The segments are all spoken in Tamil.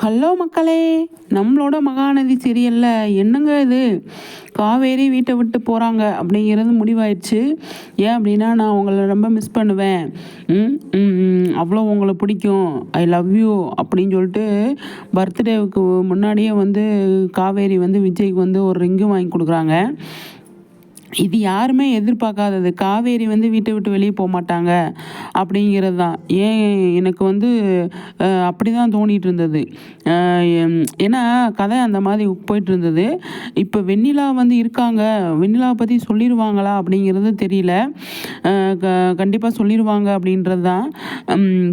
ஹலோ மக்களே நம்மளோட மகாநதி சீரியலில் என்னங்க இது? காவேரி வீட்டை விட்டு போகிறாங்க அப்படிங்கிறது முடிவாயிடுச்சு. ஏன் அப்படின்னா நான் உங்களை ரொம்ப மிஸ் பண்ணுவேன். அவ்வளோ உங்களை பிடிக்கும். ஐ லவ் யூ அப்படின்னு சொல்லிட்டு பர்த்டேவுக்கு முன்னாடியே வந்து காவேரி வந்து விஜய்க்கு வந்து ஒரு ரிங்கு வாங்கி கொடுக்குறாங்க. இது யாருமே எதிர்பார்க்காதது. காவேரி வந்து வீட்டை விட்டு வெளியே போக மாட்டாங்க அப்படிங்கிறது தான் ஏன் எனக்கு வந்து அப்படி தான் தோணிட்டு இருந்தது ஏன்னா கதை அந்த மாதிரி போயிட்டு இருந்தது இப்போ வெண்ணிலா வந்து இருக்காங்க. வெண்ணிலாவை பற்றி சொல்லிடுவாங்களா அப்படிங்கிறது தெரியல. க கண்டிப்பாக சொல்லிடுவாங்க அப்படின்றது தான்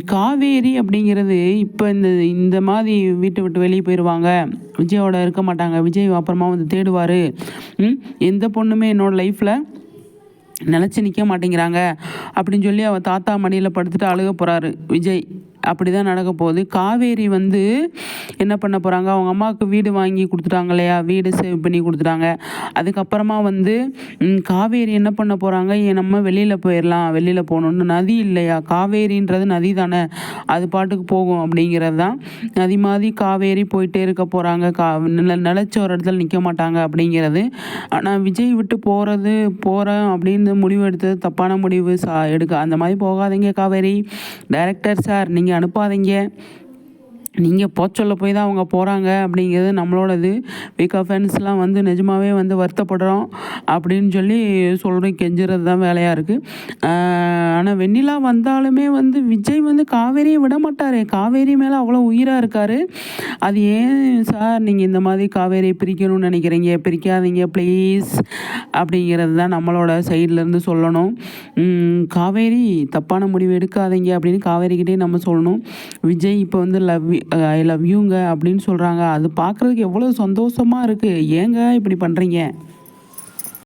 காவேரி அப்படிங்கிறது இப்போ இந்த இந்த மாதிரி வீட்டை விட்டு வெளியே போயிடுவாங்க விஜயோட இருக்க மாட்டாங்க. விஜய் அப்புறமா வந்து தேடுவார். எந்த பொண்ணுமே என்னோடய லைஃப்பில் நிலச்சி நிற்க மாட்டேங்கிறாங்க. அப்படின்னு சொல்லி அவள் தாத்தா மடியில் படுத்துட்டு அழுக போகிறாரு விஜய். அப்படி தான் நடக்க போகுது. காவேரி வந்து என்ன பண்ண போகிறாங்க அவங்க அம்மாவுக்கு வீடு வாங்கி கொடுத்துட்டாங்க இல்லையா? வீடு சேவ் பண்ணி கொடுத்துட்டாங்க. அதுக்கப்புறமா வந்து காவேரி என்ன பண்ண போகிறாங்க ஏன் நம்ம வெளியில் போயிடலாம் வெளியில் போகணுன்னு நதி இல்லையா? காவேரின்றது நதி தானே? அது பாட்டுக்கு போகும் அப்படிங்கிறது தான். நதி மாதிரி காவேரி போயிட்டே இருக்க போகிறாங்க கா நில நிலச்ச ஒரு இடத்துல நிற்க மாட்டாங்க அப்படிங்கிறது. ஆனால் விஜய் விட்டு போகிறது போகிறேன் அப்படின்னு முடிவு எடுத்தது தப்பான முடிவு சா எடுக்க அந்த மாதிரி போகாதீங்க காவேரி. டைரக்டர் சார் நீங்கள் அனுப்பாதீங்க. நீங்கள் போச்சொல்ல போய் தான் அவங்க போகிறாங்க அப்படிங்கிறது நம்மளோட இது வீக்கா ஃபேன்ஸ்லாம் வந்து நிஜமாகவே வந்து வருத்தப்படுறோம் அப்படின்னு சொல்லி சொல்கிறோம் கெஞ்சுறது தான் வேலையாக இருக்குது ஆனால் வெண்ணிலா வந்தாலுமே வந்து விஜய் வந்து காவேரியை விட மாட்டார். காவேரி மேலே அவ்வளோ உயிராக இருக்கார். அது ஏன் சார் நீங்கள் இந்த மாதிரி காவேரியை பிரிக்கணும்னு நினைக்கிறீங்க? பிரிக்காதீங்க ப்ளீஸ் அப்படிங்கிறது தான் நம்மளோட சைட்லேருந்து சொல்லணும். காவேரி தப்பான முடிவு எடுக்காதீங்க அப்படின்னு காவேரிக்கிட்டே நம்ம சொல்லணும். விஜய் இப்போ வந்து லவ் ஐ லவ் யூங்க அப்படின்னு சொல்கிறாங்க அது பார்க்குறதுக்கு எவ்வளோ சந்தோஷமாக இருக்குது ஏங்க இப்படி பண்ணுறீங்க